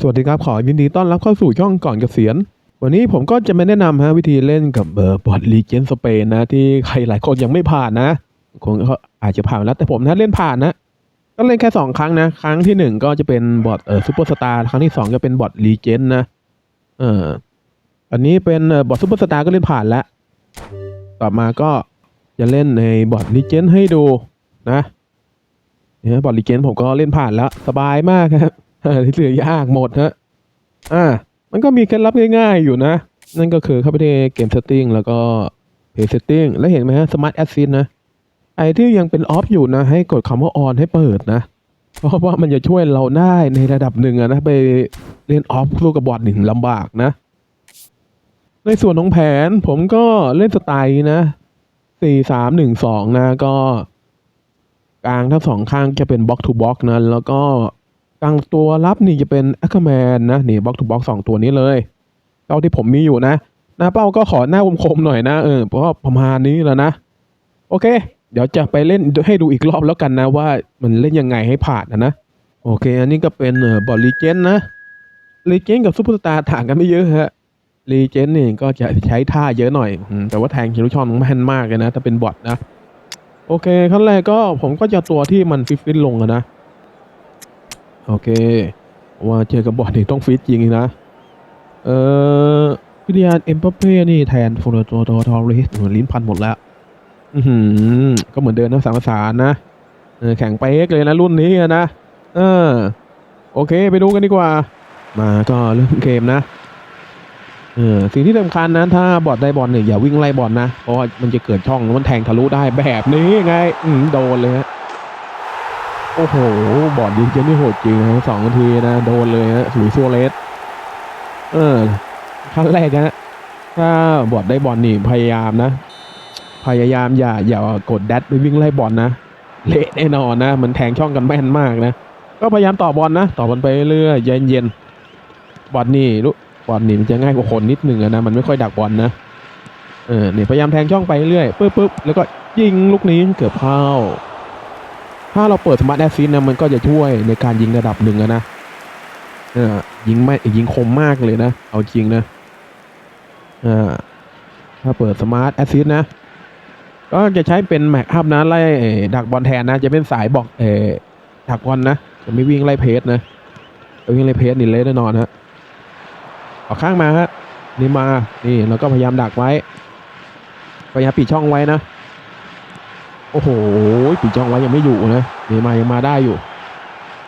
สวัสดีครับ ขอยินดีต้อนรับเข้าสู่ช่องก่อนเกษียณ วันนี้ผมก็จะมาแนะนำฮะวิธีเล่นกับเบอร์บอดลีเจนสเปนนะ ที่ใครหลายคนยังไม่ผ่านนะคงอาจจะผ่านแล้วแต่ผมนะเล่นผ่านนะ ก็เล่นแค่สองครั้งนะ ครั้งที่หนึ่งก็จะเป็นบอดเอ่อซูเปอร์สตาร์ครั้งที่สองจะเป็นบอดลีเจนนะเอออันนี้เป็นเอ่อบอดซูเปอร์สตาร์ก็เล่นผ่านแล้ว ต่อมาก็จะเล่นในบอดลีเจนให้ดูนะเนี่ยบอดลีเจนผมก็เล่นผ่านแล้วสบายมากครับ ที่เหลือยากหมดฮะอ่า มันก็มีเคล็ดลับง่ายๆอยู่นะ นั่นก็คือเข้าไปที่เกมเซตติ้งแล้วก็เพย์เซตติ้งแล้วเห็นไหมฮะสมาร์ทแอ s ซินนะ ไอ้ที่ยังเป็นออฟอยู่นะ ให้กดคำว่าออนให้เปิดนะ เพราะว่ามันจะช่วยเราได้ในระดับหนึ่งนะ ไปเล่นออฟสู้กับบอทหนึ่งลำบากนะ ในส่วนของแผนผมก็เล่นสไตล์นะสี่สามหนึ่งสองนะก็ กลางทั้งสองข้างจะเป็นบล็อกทูบล็อกนะ แล้วก็ กลางตัวรับนี่จะเป็นแอคแมนนะนี่บล็อกทูบล็อกสองตัวนี้เลยเท่าที่ผมมีอยู่นะ หน้าเป้าก็ขอหน้าคมๆหน่อยนะเออเพราะประมาณนี้แล้วนะ โอเค เดี๋ยวจะไปเล่นให้ดูอีกรอบแล้วกันนะว่ามันเล่นยังไงให้ผ่านนะนะโอเค อันนี้ก็เป็นเออบอลลีเจนนะลีเจนกับซูเปอร์สตาร์ต่างกันไม่เยอะฮะลีเจนนี่ก็จะใช้ท่าเยอะหน่อย แต่ว่าแทงคิรุชอนแม่นมากเลยนะ ถ้าเป็นบอทนะ โอเคขั้นแรกก็ผมก็จะตัวที่มันฟิตฟิตลงนะ โอเค ว่าเจอกับบอทนี่ต้องฟิตจริงนะ เออพิริยานเอ็มบัปเป้นี่แทนโฟโรโตโตทอริสเหมือนลิ้นพันหมดแล้ว อือหือก็เหมือนเดิมนะสามภาษานะแข่งไปเอกเลยนะรุ่นนี้นะ เออ โอเคไปดูกันดีกว่า มาก็เริ่มเกมนะเออสิ่งที่สำคัญนะถ้าบอดได้บอลเนี่ยอย่าวิ่งไล่บอลนะ เพราะมันจะเกิดช่องมันแทงทะลุได้แบบนี้ไง อืมโดนเลยฮะ โอ้โห บอดยิงเจนนี่โหดจริงนะสองนาทีนะ โดนเลยฮะหลุยส์ซัวเรสเออขั้นแรกนะถ้าบอดได้บอลนี่พยายามนะ พยายามอย่าอย่ากดแดดไปวิ่งไล่บอลนะ เละแน่นอนนะ มันแทงช่องกันแม่นมากนะ ก็พยายามต่อบอลนะ ต่อบอลไปเรื่อยเย็นเย็นๆบอลนี่รู้บอลนี่มันจะง่ายกว่าคนนิดนึงนะ มันไม่ค่อยดักบอลนะ เออเนี่ยพยายามแทงช่องไปเรื่อยปึ๊บปึ๊บแล้วก็ยิงลูกนี้เกือบเข้า ถ้าเราเปิดสมาร์ทแอสซิสนะมันก็จะช่วยในการยิงระดับหนึ่งอะนะอยิงไม่ยิงคมมากเลยนะ เอาจริงนะอ่าถ้าเปิดสมาร์ทแอสซิสนะ ก็จะใช้เป็นแม็กอัพนะไล่ดักบอลแทนนะ จะเป็นสายบอกเอดักบอลนะ จะไม่วิ่งไล่เพจนะจะวิ่งไล่เพจนี่เละแน่นอนฮะออกข้างมาฮะนี่มา นี่แล้วก็พยายามดักไว้ พยายามปิดช่องไว้นะ อ้โหปิดช่องไว้ยังไม่อยู่นะเนี่มายังมาได้อยู่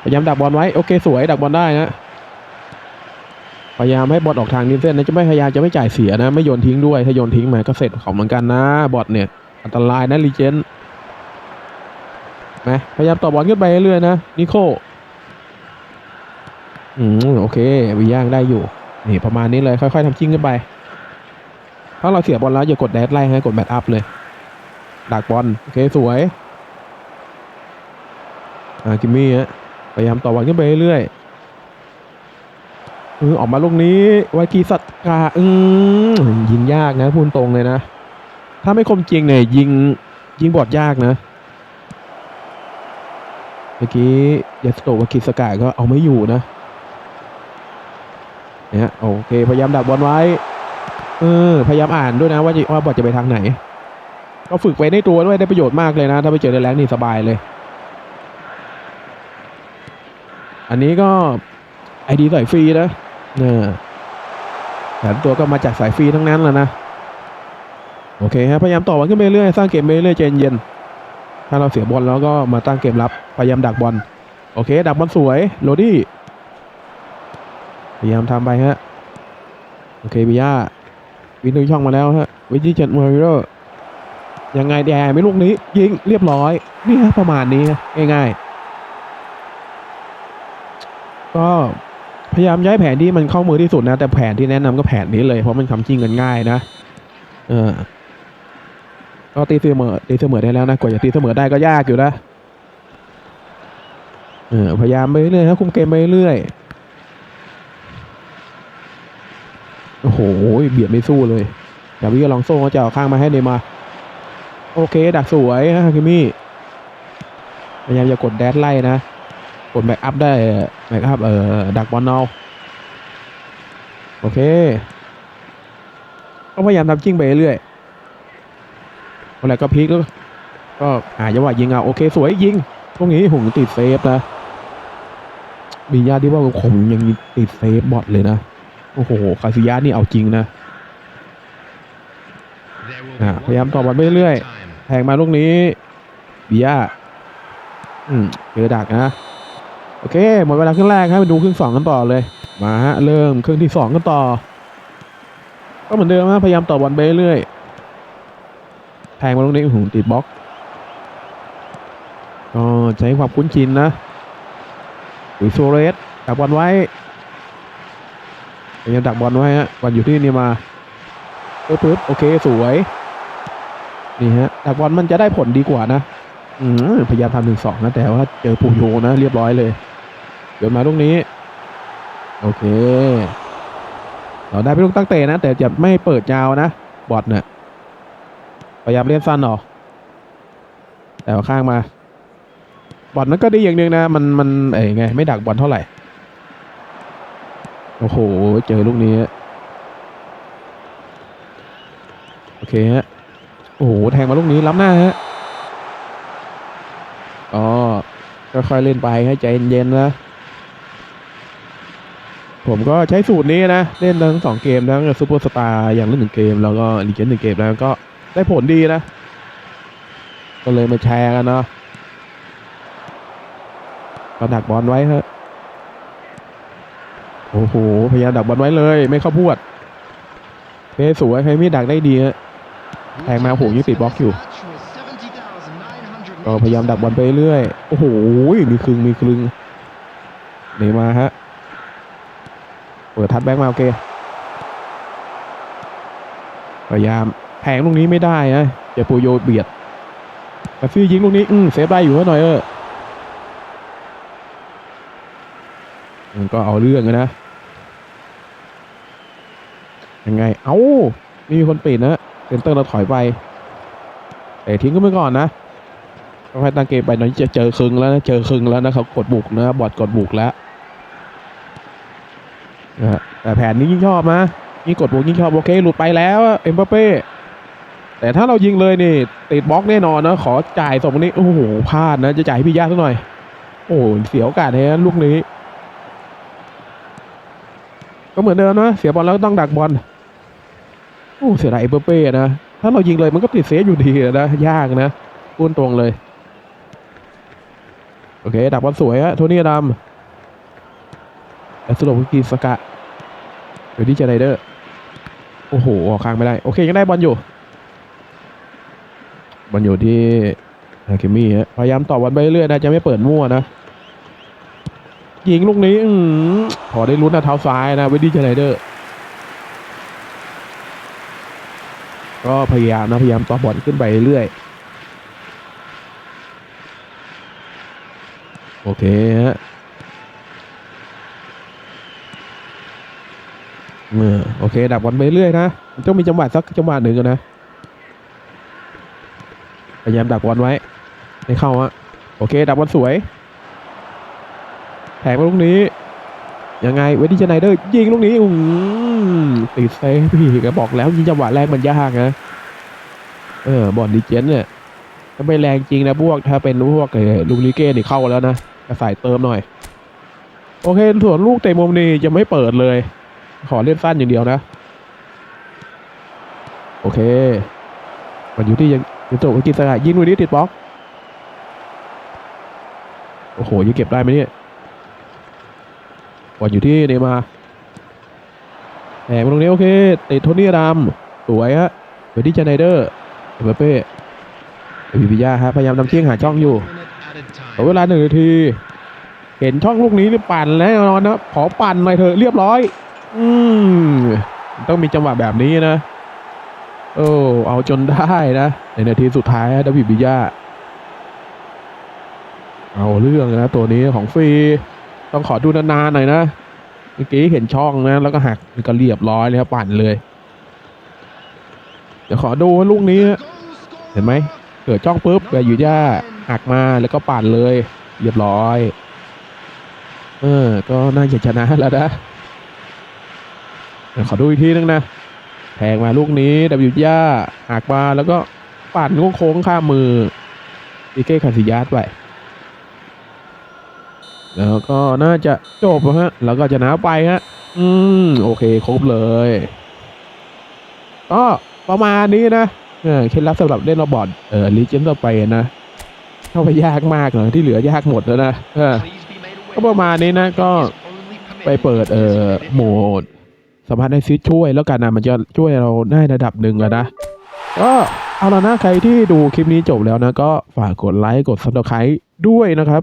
พยายามดักบอลไว้โอเคสวยดักบอลได้นะ พยายามให้บอลออกทางนิวเส้นนะจะไม่พยายามจะไม่จ่ายเสียนะ ไม่โยนทิ้งด้วยถ้าโยนทิ้งมาก็เสร็จของเหมือนกันนะบอลเนี่ย อันตรายนะลีเจนนะพยายามต่อบอลขึ้นไปเรื่อยๆนะนิโคอืมโอเควิย่างได้อยู่นี่ประมาณนี้เลยค่อยๆทำจิ้งขึ้นไปถ้าเราเสียบอลแล้วอย่ากดแดดไล่ให้กดแบตอัพเลย ดักบอลโอเคสวยอ่ากิมมี่ฮะพยายามต่อบอลขึ้นไปเรื่อยๆเออออกมาลูกนี้ไวกีสัตกาอืมยิงยากนะพูดตรงเลยนะ ถ้าไม่คมจริงเนี่ยยิงยิงบอดยากนะเมื่อกี้ยาสโตวากิสกาก็เอาไม่อยู่นะเนี่ยโอเค พยายามดักบอลไว้ เออ พยายามอ่านด้วยนะว่าจะว่าบอลจะไปทางไหน ก็ฝึกไปในตัวด้วยได้ประโยชน์มากเลยนะ ถ้าไปเจอในแรงนี่สบายเลย อันนี้ก็ไอดีสายฟรีนะเนี่ยแต่ตัวก็มาจากสายฟรีทั้งนั้นแหละนะ โอเคครับพยายามต่อบอลขึ้นไปเรื่อยสร้างเกมไปเรื่อยใจเย็นๆถ้าเราเสียบอลแล้วก็มาตั้งเกมรับพยายามดักบอลโอเค ดักบอลสวยโรดี้พยายามทำไปฮะ โอเคบิยาวินดูช่องมาแล้วฮะ วิจิเจตมอริโร ยังไงแดไม่ลูกนี้ ยิงเรียบร้อยนี่ฮะประมาณนี้ง่ายๆ ก็พยายามย้ายแผนที่มันเข้ามือที่สุดนะ แต่แผนที่แนะนำก็แผนนี้เลยเพราะมันทำจริงกันง่ายนะ เออก็ตีเสมอตีเสมอได้แล้วนะกว่าจะตีเสมอได้ก็ยากอยู่นะเออพยายามไปเรื่อยครับคุมเกมไปเรื่อยโอ้โหเบียดไม่สู้เลยแต่วิลองโซ่เขาจะเอาข้างมาให้เนมา โอเค ดักสวยฮะคิมิพยายามจะกดแดดไล่นะ กดแบ็กอัพได้แบ็กอัพเอ่อดักบอลเอาโอเคก็พยายามทำจิ้งไปเรื่อยอะไรก็พลิกแล้วก็หาจังหวะยิงเอาโอเค สวยยิงตรงนี้หงติดเซฟนะมีญาติที่ว่าผมยังติดเซฟบอทเลยนะ โอ้โห คาซิยานี่เอาจริงนะพยายามต่อบอลไปเรื่อย ทงมาลูกนี้เบียร์อืมเจอดักนะ โอเค หมดเวลาครึ่งแรกครับไปดูครึ่งสองกันต่อเลย มาฮะ เริ่มครึ่งที่สองกันต่อ ก็เหมือนเดิมฮะพยายามต่อบอลไปเรื่อยแทงมาลูกนี้หูติดบล็อกก็ใช้ความคุ้นชินนะลุยโซเรสดักบอลไว้พยายามดักบอลไว้ฮะบอลอยู่ที่นี่มาปึ๊บปึ๊บโอเค สวย นี่ฮะดักบอลมันจะได้ผลดีกว่านะอืมพยายามทำหนึ่งสองนะแต่ว่าเจอปูโยนะ เรียบร้อยเลย เดี๋ยวมาลูกนี้ โอเค เราได้เป็นลูกตั้งเตะนะ แต่จะไม่เปิดยาวนะ บอดเนี่ยพยายามเล่นสั้นหรอแต่ว่าข้างมา บอลนั้นก็ดีอย่างหนึ่งนะ มันมันเอ้ยไง ไม่ดักบอลเท่าไหร่ โอ้โห เจอลูกนี้ โอเคฮะ โอ้โหแทงมาลูกนี้ล้ำหน้าฮะอ๋อค่อยๆเล่นไปให้ใจเย็นๆนะ ผมก็ใช้สูตรนี้นะ เล่นทั้งสองเกมทั้งซูเปอร์สตาร์อย่างเละหนึ่งเกม แล้วก็ลีเจนหนึ่งเกมแล้วก็ได้ผลดีนะ ก็เลยมาแชร์กันเนาะก็ดักบอลไว้ฮะโอ้โหพยายามดักบอลไว้เลย ไม่เข้าพวดเพสวยใครมีดักได้ดีฮะ แทงมาโอ้โหยังติดบล็อกอยู่ก็ก็พพยายายยายามมดัดักกบบออลลไปเรื่อย โอ้โห มีคลึง มีคลึงนี่มาฮะ เปิดทัดแบ็กมาโอเค พยายามแทงลูกนี้ไม่ได้นะเจอปูโยเบียดกาฟี่ยิงลูกนี้ อืมเซฟได้อยู่หน่อยเออมันก็เอาเรื่องอะนะ ยังไง เอ้านี่มีคนปิดนะ เซนเตอร์เราถอยไปแต่ทิ้งก็ไม่ก่อนนะค่อยๆตั้งเกมไปหน่อยจะเจอครึ่งแล้วนะเจอครึ่งแล้วนะเขากดบุกนะบอดกดบุกแล้วนะแต่แผนนี้ยิ่งชอบนะยิ่งกดบุกยิ่งชอบโอเคหลุดไปแล้วเอ็มบัปเป้แต่ถ้าเรายิงเลยนี่ติดบล็อกแน่นอนนะขอจ่ายสองคนนี้โอ้โหพลาดนะจะจ่ายให้พี่ย่าสักหน่อย โอ้เสียโอกาสเลยนะลูกนี้ ก็เหมือนเดิมนะเสียบอลแล้วก็ต้องดักบอล โอ้เสียดายเอ็มบัปเป้นะ ถ้าเรายิงเลยมันก็ติดเซฟอยู่ดีนะ ยากนะพูดตรงเลย โอเค ดักบอลสวยฮะโทนี่ดำแต่สรุปกีสกะเดี๋ยวดีเจไรเดอร์ โอ้โห ออกข้างไม่ได้ โอเคยังได้บอลอยู่ บอลอยู่ที่อาเคมี่ฮะ พยายามต่อบอลไปเรื่อยๆนะ จะไม่เปิดมั่วนะยิงลูกนี้อพอได้ลุ้นนะเท้าซ้ายนะเวดดี้เจไรเดอร์ ก็พยายามนะพยายามต่อบอลขึ้นไปเรื่อยโอเคฮะเออโอเค ดักบอลไปเรื่อยนะมันต้องมีจังหวะสักจังหวะหนึ่งอะนะ พยายามดักบอลไว้ให้เข้าฮะโอเค ดักบอลสวยแผงมาลูกนี้ ยังไงเวดดี้เจไนเดอร์ยิงลูกนี้อืม ติดเซฟพี่ก็บอกแล้วยิงจังหวะแรกมันยากนะเออบอลดีเจนเนี่ยถ้าไม่แรงจริงนะพวกถ้าเป็นพวกเออลูกลิเก้นี่เข้าแล้วนะกระสายเติมหน่อย โอเคส่วนลูกเตะมุมนี่จะไม่เปิดเลย ขอเล่นสั้นอย่างเดียวนะ โอเค มันอยู่ที่ยังยังโตกิสกายยิงลูกนี้ติดบล็อกโอ้โหยังเก็บได้ไหมเนี่ยบอลอยู่ที่เนมาร แหมตรงนี้โอเคติดโทนี่รำสวยฮะเบอร์ดี้เจไนเดอร์เอ็มบัปเป้วิบิยาฮะพยายามนำเที่ยงหาช่องอยู่เวลาหนึ่งนาที เห็นช่องลูกนี้นี่ปั่นแล้วน่นอนนะขอปั่นหน่อยเถอะเรียบร้อย อืมต้องมีจังหวะแบบนี้นะโอ้เอาจนได้นะ ในนาทีสุดท้ายดาวิบิยาเอาเรื่องนะตัวนี้ของฟรี ต้องขอดูนานๆหน่อยนะ มื่อกี้เห็นช่องนะ แล้วก็หักก็เรียบร้อยเลยครับปั่นเลย เดี๋ยวขอดูว่าลูกนี้เห็นไหมเกิดจ้องปุ๊บแกอยู่ย่าหักมาแล้วก็ปั่นเลย เรียบร้อย เออ ก็น่าจะชนะแล้วนะขอดูอีกทีนึงนะแทงมาลูกนี้ดับยูย่าหักมาแล้วก็ปั่นโค้งข้ามมืออีเก้คาซิยัสไป แล้วก็น่าจะจบฮะ แล้วก็จะนะไปฮะ อืม โอเค ครบเลย ก็ประมาณนี้นะเออเคล็ดลับสำหรับเล่นโรบอทเออลีเจนต่อไปนะ เข้าไปยากมากเลยที่เหลือยากหมดแล้วนะเออก็ประมาณนี้นะ ก็ไปเปิดเอ่อโหมดสามารถให้ซิดช่วยแล้วกันนะมันจะช่วยเราได้ระดับหนึ่งแล้วนะก็เอาละนะใครที่ดูคลิปนี้จบแล้วนะ ก็ฝากกดไลค์กดซับสไครต์ด้วยนะครับ